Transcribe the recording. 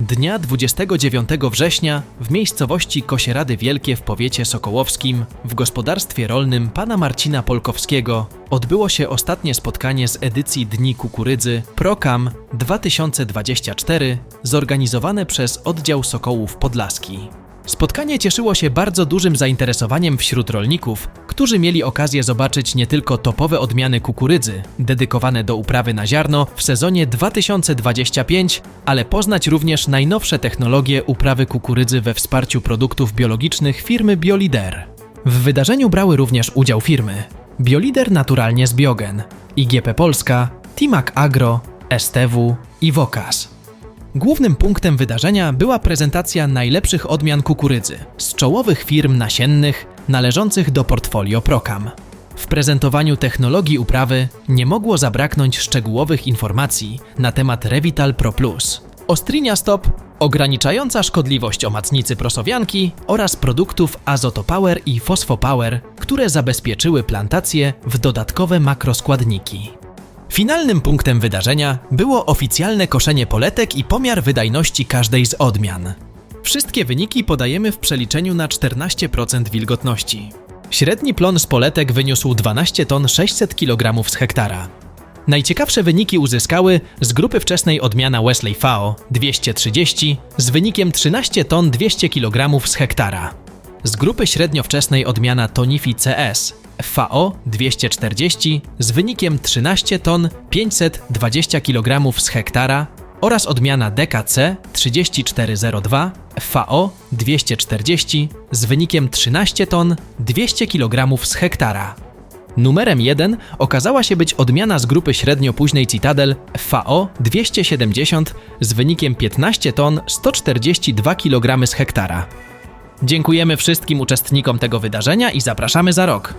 Dnia 29 września w miejscowości Kosierady Wielkie w powiecie sokołowskim w gospodarstwie rolnym pana Marcina Polkowskiego odbyło się ostatnie spotkanie z edycji Dni Kukurydzy Prokam 2024 zorganizowane przez oddział Sokołów Podlaski. Spotkanie cieszyło się bardzo dużym zainteresowaniem wśród rolników, którzy mieli okazję zobaczyć nie tylko topowe odmiany kukurydzy, dedykowane do uprawy na ziarno w sezonie 2025, ale poznać również najnowsze technologie uprawy kukurydzy we wsparciu produktów biologicznych firmy Biolider. W wydarzeniu brały również udział firmy Biolider Naturalnie z Biogen, IGP Polska, Timac Agro, STW i Wokas. Głównym punktem wydarzenia była prezentacja najlepszych odmian kukurydzy z czołowych firm nasiennych należących do portfolio Procam. W prezentowaniu technologii uprawy nie mogło zabraknąć szczegółowych informacji na temat Revital Pro Plus, Ostrinia Stop, ograniczająca szkodliwość omacnicy prosowianki oraz produktów Azotopower i Phosphopower, które zabezpieczyły plantację w dodatkowe makroskładniki. Finalnym punktem wydarzenia było oficjalne koszenie poletek i pomiar wydajności każdej z odmian. Wszystkie wyniki podajemy w przeliczeniu na 14% wilgotności. Średni plon z poletek wyniósł 12 ton 600 kg z hektara. Najciekawsze wyniki uzyskały z grupy wczesnej odmiana Wesley FAO 230 z wynikiem 13 ton 200 kg z hektara. Z grupy średniowczesnej odmiana Tonifi CS FAO 240 z wynikiem 13 ton 520 kg z hektara oraz odmiana DKC 3402 FAO 240 z wynikiem 13 ton 200 kg z hektara. Numerem 1 okazała się być odmiana z grupy średnio-późnej Citadel FAO 270 z wynikiem 15 ton 142 kg z hektara. Dziękujemy wszystkim uczestnikom tego wydarzenia i zapraszamy za rok.